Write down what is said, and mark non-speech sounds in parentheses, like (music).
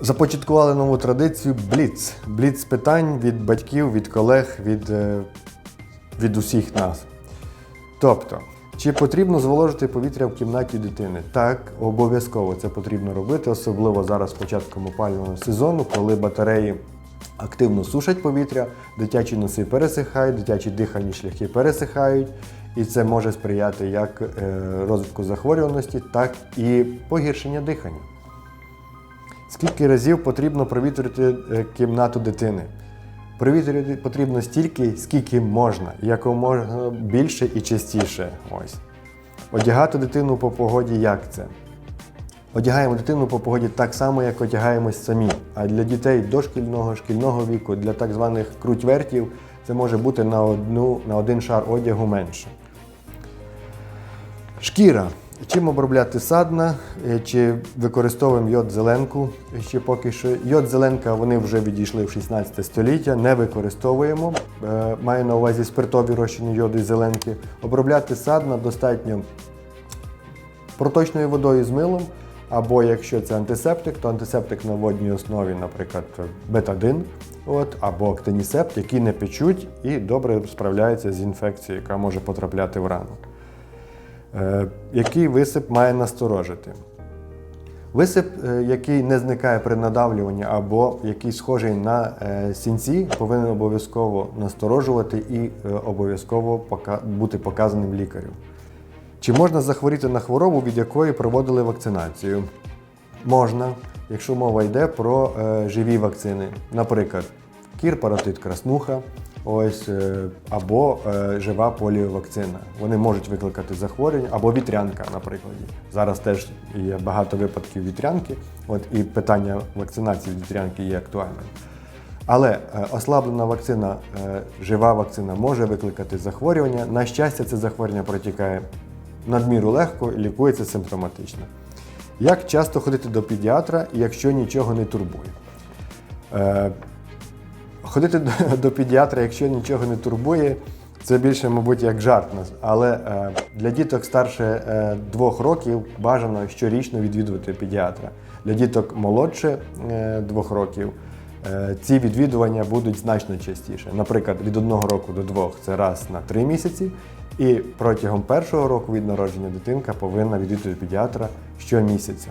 Започаткували нову традицію Бліц. Бліц питань від батьків, від колег, від, е, від усіх нас. Тобто, чи потрібно зволожити повітря в кімнаті дитини? Так, обов'язково це потрібно робити, особливо зараз початком опалювального сезону, коли батареї активно сушать повітря, дитячі носи пересихають, дитячі дихальні шляхи пересихають, і це може сприяти як е, розвитку захворюваності, так і погіршення дихання. Скільки разів потрібно провітрити е, кімнату дитини? Провітрювати потрібно стільки, скільки можна, якомога більше і частіше. Ось. Одягати дитину по погоді як це? Одягаємо дитину по погоді так само, як одягаємось самі. А для дітей дошкільного, шкільного віку, для так званих крутьвертів, це може бути на, одну, на один шар одягу менше. Шкіра. Чим обробляти садна, Е, чи використовуємо йод-зеленку ще поки що. Йод-зеленка вони вже відійшли в 16 століття, не використовуємо. Е, Маю на увазі спиртові розчини йоду і зеленки. Обробляти садна достатньо проточною водою з милом, або якщо це антисептик, то антисептик на водній основі, наприклад, бетадин, от, або актинісепт, які не печуть і добре справляються з інфекцією, яка може потрапляти в рану. Е, який висип має насторожити? Висип, е, який не зникає при надавлюванні або який схожий на е, сінці, повинен обов'язково насторожувати і обов'язково бути показаним лікарю. Чи можна захворіти на хворобу, від якої проводили вакцинацію? Можна, якщо мова йде про живі вакцини. Наприклад, кір, паротит, краснуха, ось, е, або е, жива поліовакцина. Вони можуть викликати захворювання, або вітрянка, наприклад. Зараз теж є багато випадків вітрянки, от, і питання вакцинації вітрянки є актуальним. Але е, ослаблена вакцина, жива вакцина може викликати захворювання. На щастя, це захворювання протікає надміру легко і лікується симптоматично. Як часто ходити до педіатра, якщо нічого не турбує? Ходити (laughs) до, педіатра, якщо нічого не турбує, це більше, мабуть, як жарт. Але е, для діток старше е, двох років бажано щорічно відвідувати педіатра. Для діток молодше е, двох років ці відвідування будуть значно частіше. Наприклад, від одного року до двох це раз на три місяці. І протягом першого року від народження дитинка повинна відвідувати педіатра щомісяця.